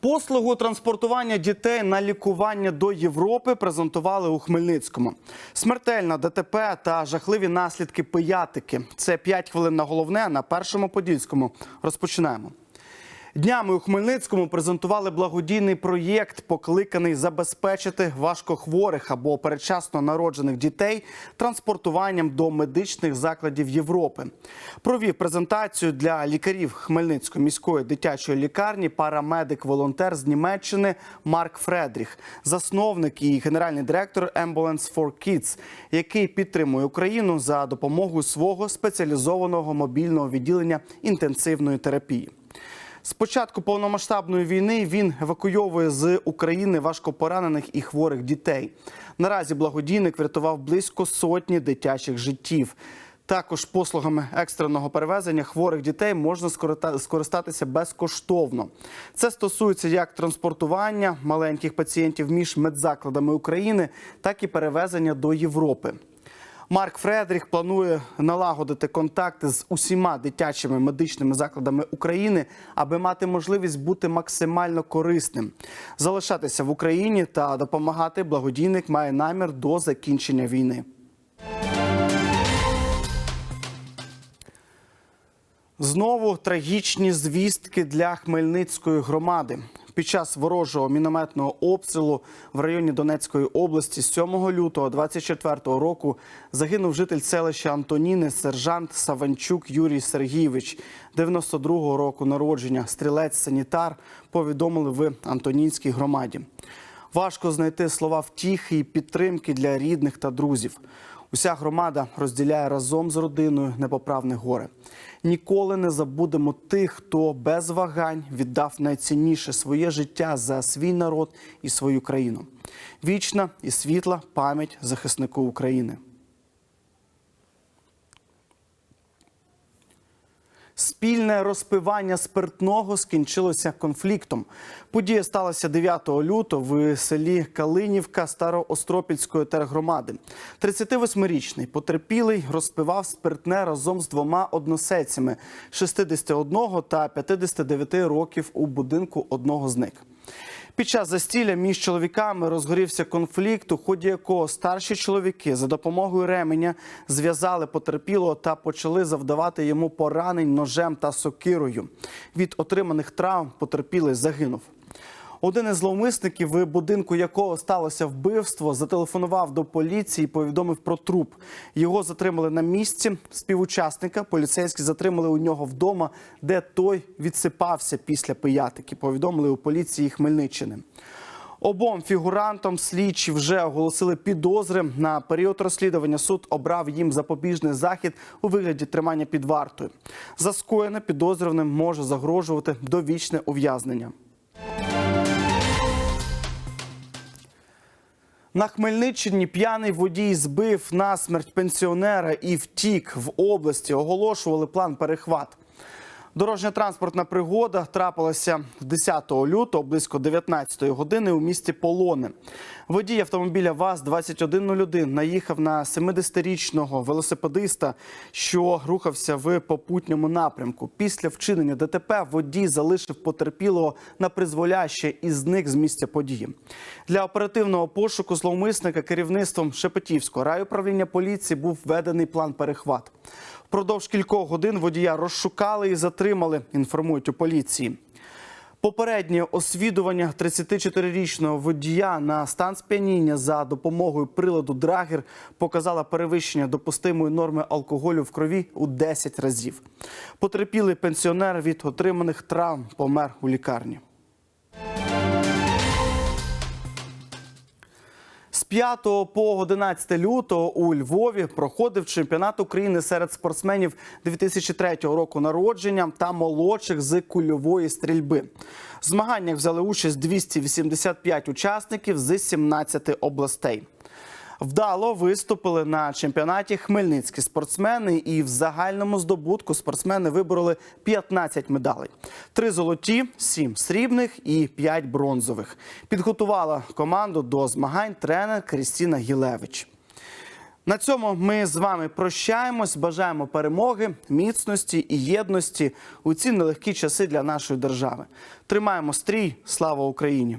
Послугу транспортування дітей на лікування до Європи презентували у Хмельницькому. Смертельна ДТП та жахливі наслідки пиятики. Це 5 хвилин на головне на першому подільському. Розпочинаємо. Днями у Хмельницькому презентували благодійний проєкт, покликаний забезпечити важкохворих або передчасно народжених дітей транспортуванням до медичних закладів Європи. Провів презентацію для лікарів Хмельницької міської дитячої лікарні парамедик-волонтер з Німеччини Марк Фредріх, засновник і генеральний директор Ambulance for Kids, який підтримує Україну за допомогою свого спеціалізованого мобільного відділення інтенсивної терапії. З початку повномасштабної війни він евакуйовує з України важкопоранених і хворих дітей. Наразі благодійник врятував близько сотні дитячих життів. Також послугами екстреного перевезення хворих дітей можна скористатися безкоштовно. Це стосується як транспортування маленьких пацієнтів між медзакладами України, так і перевезення до Європи. Марк Фредріх планує налагодити контакти з усіма дитячими медичними закладами України, аби мати можливість бути максимально корисним. Залишатися в Україні та допомагати благодійник має намір до закінчення війни. Знову трагічні звістки для Хмельницької громади. Під час ворожого мінометного обстрілу в районі Донецької області 7 лютого 24 року загинув житель селища Антоніни, сержант Саванчук Юрій Сергійович, 92-го року народження, стрілець-санітар, повідомили в Антонінській громаді. Важко знайти слова втіхи і підтримки для рідних та друзів. Уся громада розділяє разом з родиною непоправне горе. Ніколи не забудемо тих, хто без вагань віддав найцінніше своє життя за свій народ і свою країну. Вічна і світла пам'ять захиснику України. Спільне розпивання спиртного скінчилося конфліктом. Подія сталася 9 лютого в селі Калинівка Староостропільської тергромади. 38-річний потерпілий розпивав спиртне разом з двома односельцями 61 та 59 років у будинку одного з них. Під час застілля між чоловіками розгорівся конфлікт, у ході якого старші чоловіки за допомогою ременя зв'язали потерпілого та почали завдавати йому поранень ножем та сокирою. Від отриманих травм потерпілий загинув. Один із зловмисників, в будинку якого сталося вбивство, зателефонував до поліції, і повідомив про труп. Його затримали на місці. Співучасника поліцейські затримали у нього вдома, де той відсипався після пиятики. Повідомили у поліції Хмельниччини. Обом фігурантам слідчі вже оголосили підозри. На період розслідування суд обрав їм запобіжний захід у вигляді тримання під вартою. За скоєне підозрюваним може загрожувати довічне ув'язнення. На Хмельниччині п'яний водій збив насмерть пенсіонера і втік в області. Оголошували план перехват. Дорожня транспортна пригода трапилася 10 лютого близько 19 години у місті Полони. Водій автомобіля ВАЗ-2101 наїхав на 70-річного велосипедиста, що рухався в попутньому напрямку. Після вчинення ДТП водій залишив потерпілого на призволяще і зник з місця події. Для оперативного пошуку зловмисника керівництвом Шепетівського райуправління поліції був введений план перехват. Впродовж кількох годин водія розшукали і затримали, інформують у поліції. Попереднє освідування 34-річного водія на стан сп'яніння за допомогою приладу Драгер показала перевищення допустимої норми алкоголю в крові у 10 разів. Потерпілий пенсіонер від отриманих травм помер у лікарні. З 5 по 11 лютого у Львові проходив чемпіонат України серед спортсменів 2003 року народження та молодших з кульової стрільби. В змаганнях взяли участь 285 учасників з 17 областей. Вдало виступили на чемпіонаті хмельницькі спортсмени, і в загальному здобутку спортсмени вибороли 15 медалей: три золоті, сім срібних і п'ять бронзових. Підготувала команду до змагань тренер Крістіна Гілевич. На цьому ми з вами прощаємось. Бажаємо перемоги, міцності і єдності у ці нелегкі часи для нашої держави. Тримаємо стрій. Слава Україні!